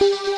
you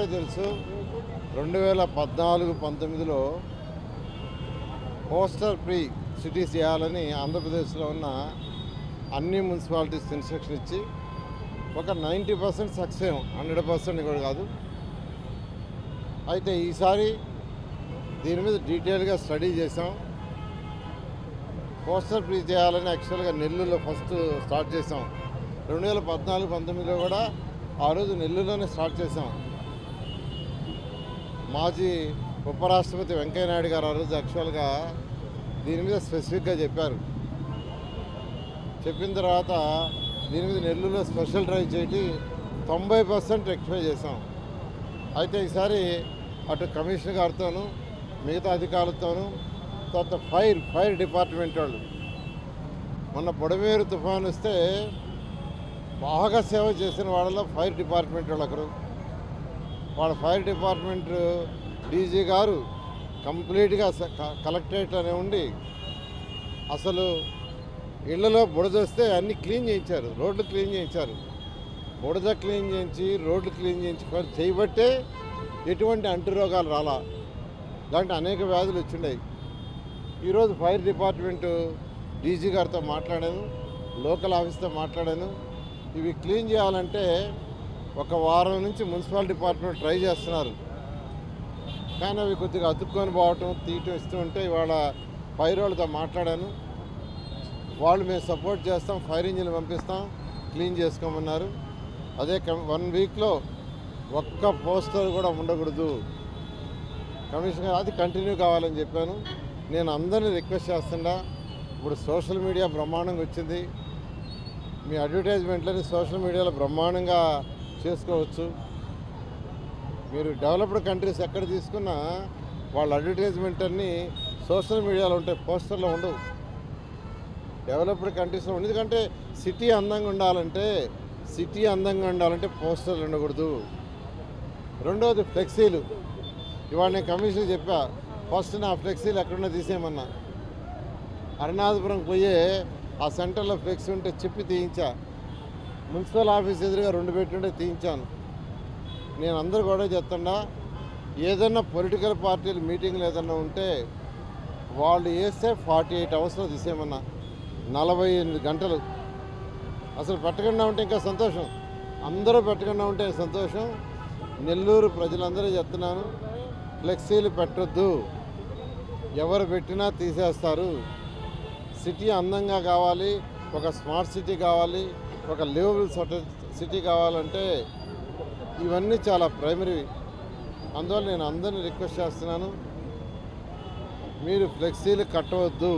మీకు తెలుసు. రెండు వేల పద్నాలుగు పంతొమ్మిదిలో పోస్టర్ ఫ్రీ సిటీస్ చేయాలని ఆంధ్రప్రదేశ్లో ఉన్న అన్ని మున్సిపాలిటీస్ ఇన్స్ట్రక్షన్ ఇచ్చి ఒక ninety percent success hundred percent కూడా కాదు. అయితే ఈసారి దీని మీద డీటెయిల్గా స్టడీ చేసాం పోస్టర్ ఫ్రీ చేయాలని యాక్చువల్గా నెల్లూరులో ఫస్ట్ స్టార్ట్ చేసాం రెండు వేల పద్నాలుగు పంతొమ్మిదిలో కూడా ఆ రోజు నెల్లూరులోనే స్టార్ట్ చేసాం మాజీ ఉపరాష్ట్రపతి వెంకయ్యనాయుడు గారు ఆ రోజు యాక్చువల్గా దీని మీద స్పెసిఫిక్గా చెప్పారు. చెప్పిన తర్వాత దీని మీద నెల్లూరులో స్పెషల్ డ్రైవ్ చేసి తొంభై పర్సెంట్ రెక్టిఫై చేసాం అయితే ఈసారి అటు కమిషనర్ గారితోనూ మిగతా అధికారులతోనూ తర్వాత ఫైర్ ఫైర్ డిపార్ట్మెంట్ వాళ్ళు. మొన్న బుడమేరు తుఫాను వస్తే బాగా సేవ చేసిన వాళ్ళలో ఫైర్ డిపార్ట్మెంట్ వాళ్ళు ఒకరు. వాళ్ళ ఫైర్ డిపార్ట్మెంట్ డీజీ గారు కంప్లీట్గా కలెక్టరేట్లోనే ఉండి అసలు ఇళ్ళలో బుడదొస్తే అన్ని క్లీన్ చేయించారు. రోడ్లు క్లీన్ చేయించారు. బుడద క్లీన్ చేయించి రోడ్లు క్లీన్ చేయించి చేయబట్టే ఎటువంటి అంటురోగాలు రాలా. దాంట్లో అనేక వ్యాధులు వచ్చిండాయి. ఈరోజు ఫైర్ డిపార్ట్మెంటు డీజీ గారితో మాట్లాడాను లోకల్ ఆఫీస్తో మాట్లాడాను. ఇవి క్లీన్ చేయాలంటే ఒక వారం నుంచి మున్సిపల్ డిపార్ట్మెంట్ ట్రై చేస్తున్నారు. కానీ అవి కొద్దిగా అతుక్కొని పోవటం తీయటం ఇస్తూ ఉంటే ఇవాళ ఫైర్ వాళ్ళతో మాట్లాడాను. వాళ్ళు మేము సపోర్ట్ చేస్తాం ఫైర్ ఇంజిన్ పంపిస్తాం క్లీన్ చేసుకోమన్నారు. అదే వన్ వీక్లో ఒక్క పోస్టర్ కూడా ఉండకూడదు. కమిషనర్ అది కంటిన్యూ కావాలని చెప్పాను. నేను అందరినీ రిక్వెస్ట్ చేస్తుండా ఇప్పుడు సోషల్ మీడియా బ్రహ్మాండంగా వచ్చింది. మీ అడ్వర్టైజ్మెంట్లని సోషల్ మీడియాలో బ్రహ్మాండంగా చేసుకోవచ్చు. మీరు డెవలప్డ్ కంట్రీస్ ఎక్కడ తీసుకున్నా వాళ్ళ అడ్వర్టైజ్మెంట్ అన్నీ సోషల్ మీడియాలో ఉంటాయి పోస్టర్లో ఉండవు. డెవలప్డ్ కంట్రీస్లో ఉండదు ఎందుకంటే సిటీ అందంగా ఉండాలంటే సిటీ అందంగా ఉండాలంటే పోస్టర్లు ఉండకూడదు. రెండవది ఫ్లెక్సీలు ఇవాళ నేను కమిషన్ చెప్పా ఫస్ట్ నా ఫ్లెక్సీలు ఎక్కడున్నా తీసేయమన్నా. అరుణాధపురం పోయే ఆ సెంటర్లో ఫ్లెక్సీ ఉంటే చెప్పి తీయించా. మున్సిపల్ ఆఫీస్ ఎదురుగా రెండు పెట్టుంటే తీయించాను. నేను అందరూ కూడా చెప్తున్నా ఏదన్నా పొలిటికల్ పార్టీలు మీటింగ్లు ఏదన్నా ఉంటే వాళ్ళు వేస్తే ఫార్టీ ఎయిట్ అవర్స్లో తీసేయమన్నా. నలభై ఎనిమిది గంటలు. అసలు పెట్టకుండా ఉంటే ఇంకా సంతోషం. అందరూ పెట్టకుండా ఉంటే సంతోషం. నెల్లూరు ప్రజలందరూ చెప్తున్నాను ఫ్లెక్సీలు పెట్టొద్దు. ఎవరు పెట్టినా తీసేస్తారు. సిటీ అందంగా కావాలి ఒక స్మార్ట్ సిటీ కావాలి ఒక లివబుల్ సిటీ కావాలంటే ఇవన్నీ చాలా ప్రైమరీ. అందువల్ల నేను అందరిని రిక్వెస్ట్ చేస్తున్నాను మీరు ఫ్లెక్సీలు కట్టవద్దు.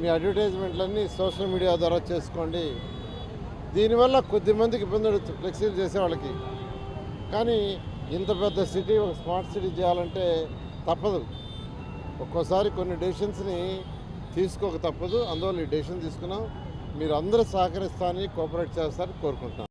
మీ అడ్వర్టైజ్మెంట్లన్నీ సోషల్ మీడియా ద్వారా చేసుకోండి. దీనివల్ల కొద్దిమందికి ఇబ్బంది పడుతుంది ఫ్లెక్సీలు చేసే వాళ్ళకి. కానీ ఇంత పెద్ద సిటీ ఒక స్మార్ట్ సిటీ చేయాలంటే తప్పదు. ఒక్కోసారి కొన్ని డెసిషన్స్ని తీసుకోక తప్పదు. అందువల్ల ఈ డెసిషన్ తీసుకున్నాం. మీరు అందరూ సహకరిస్తారని కోఆపరేట్ చేస్తారని కోరుకుంటున్నాను